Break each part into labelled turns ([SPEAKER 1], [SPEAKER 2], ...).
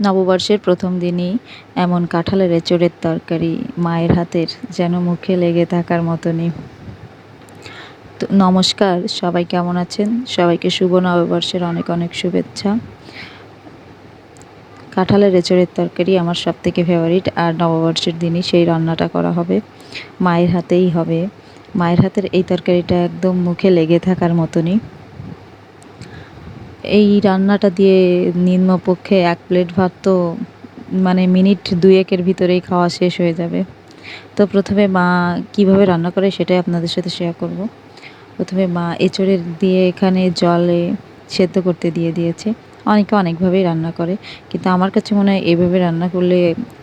[SPEAKER 1] নববর্ষের প্রথম দিনই এমন কাঁঠালের এঁচড়ের তরকারি মায়ের হাতের যেন মুখে লেগে থাকার মতনই। তো নমস্কার, সবাই কেমন আছেন? সবাইকে শুভ নববর্ষের অনেক অনেক শুভেচ্ছা। কাঁঠালের এঁচড়ের তরকারি আমার সব থেকে ফেভারিট আর নববর্ষের দিনই সেই রান্নাটা করা হবে। মায়ের হাতেই হবে। মায়ের হাতের এই তরকারিটা একদম মুখে লেগে থাকার মতনই। এই রান্নাটা দিয়ে নিম্নপক্ষে এক প্লেট ভাত তো মানে মিনিট দুয়েকের ভিতরেই খাওয়া শেষ হয়ে যাবে। তো প্রথমে মা কীভাবে রান্না করে সেটাই আপনাদের সাথে শেয়ার করব। প্রথমে মা এঁচড়ের দিয়ে এখানে জলে সেদ্ধ করতে দিয়ে দিয়েছে। অনেকে অনেকভাবেই রান্না করে, কিন্তু আমার কাছে মনে হয় এইভাবে রান্না করলে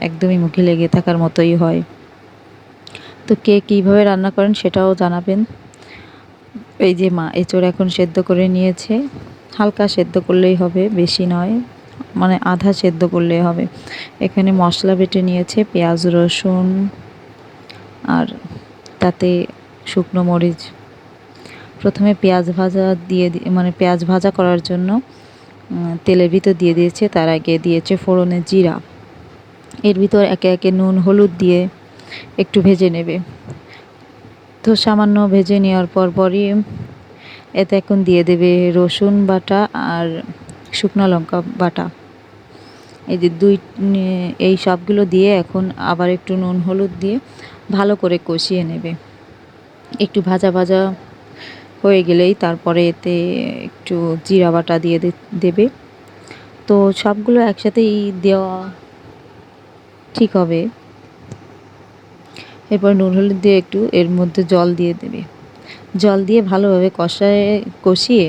[SPEAKER 1] একদমই মুখে লেগে থাকার মতোই হয়। তো কে কীভাবে রান্না করেন সেটাও জানাবেন। এই যে মা এঁচড় এখন সেদ্ধ করে নিয়েছে। হালকা সেদ্ধ করলেই হবে, বেশি নয় মানে আধা সেদ্ধ করলেই হবে। এখানে মশলা বেটে নিয়েছে পেঁয়াজ, রসুন আর তাতে শুকনো মরিচ। প্রথমে পেঁয়াজ ভাজা দিয়ে মানে পেঁয়াজ ভাজা করার জন্য তেলের ভিতর দিয়ে দিয়েছে, তার আগে দিয়েছে ফোড়নে জিরা। এর ভিতর একে একে নুন, হলুদ দিয়ে একটু ভেজে নেবে। তো সামান্য ভেজে নেওয়ার পর পরই এতে এখন দিয়ে দেবে রসুন বাটা আর শুকনো লঙ্কা বাটা। এই যে দুই, এই সবগুলো দিয়ে এখন আবার একটু নুন, হলুদ দিয়ে ভালো করে কষিয়ে নেবে। একটু ভাজা ভাজা হয়ে গেলেই তারপরে এতে একটু জিরা বাটা দিয়ে দেবে। তো সবগুলো একসাথেই দেওয়া ঠিক হবে। এরপর নুন, হলুদ দিয়ে একটু এর মধ্যে জল দিয়ে দেবে। জল দিয়ে ভালোভাবে কষায়, কষিয়ে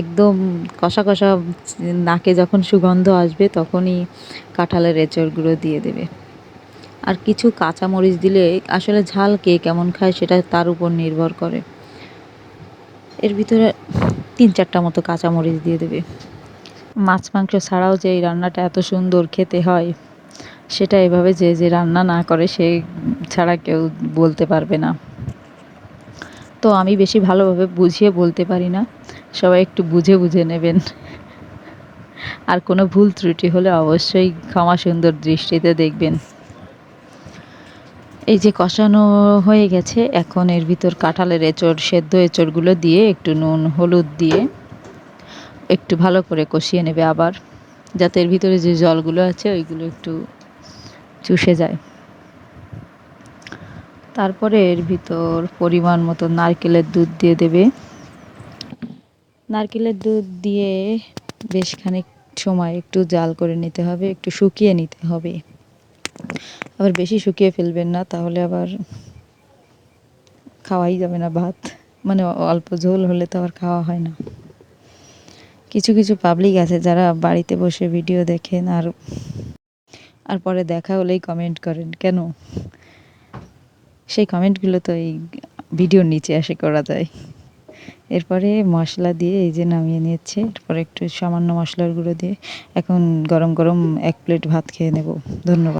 [SPEAKER 1] একদম কষা কষা নাকে যখন সুগন্ধ আসবে তখনই কাঁঠালের এঁচড়গুলো দিয়ে দেবে। আর কিছু কাঁচামরিচ দিলে আসলে ঝাল কে কেমন খায় সেটা তার উপর নির্ভর করে। এর ভিতরে তিন চারটা মতো কাঁচামরিচ দিয়ে দেবে। মাছ, মাংস ছাড়াও যে এই রান্নাটা এত সুন্দর খেতে হয়, সেটা এভাবে যে যে রান্না না করে সে ছাড়া কেউ বলতে পারবে না। তো আমি বেশি ভালোভাবে বুঝিয়ে বলতে পারি না। সবাই একটু বুঝে বুঝে নেবেন। আর কোনো ভুল ত্রুটি হলে অবশ্যই ক্ষমা সুন্দর দৃষ্টিতে দেখবেন। এই যে কষানো হয়ে গেছে, এখন এর ভিতর কাঁঠালের এঁচড়, সেদ্ধ এঁচড়গুলো দিয়ে একটু নুন, হলুদ দিয়ে একটু ভালো করে কষিয়ে নেবে আবার। যাতে এর ভিতরে যে জলগুলো আছে, ওইগুলো একটু চুষে যায়। তারপরে এর ভিতর পরিমাণ মতো নারকেলের দুধ দিয়ে দেবে। নারকেলের দুধ দিয়ে বেশ খানিক সময় একটু জাল করে নিতে হবে, একটু শুকিয়ে নিতে হবে। আবার বেশি শুকিয়ে ফেলবেন না, তাহলে আবার খাওয়াই যাবে না ভাত। মানে অল্প ঝোল হলে তো আবার খাওয়া হয় না। কিছু কিছু পাবলিক আছে যারা বাড়িতে বসে ভিডিও দেখেন আর আর পরে দেখা হলেই কমেন্ট করেন, কেন? সেই কমেন্টগুলো তো এই ভিডিওর নিচে আসে করা যায়। এরপরে মশলা দিয়ে এই যে নামিয়ে নিচ্ছে এরপরে একটু সামান্য মশলার গুঁড়ো দিয়ে। এখন গরম গরম এক প্লেট ভাত খেয়ে নেব। ধন্যবাদ।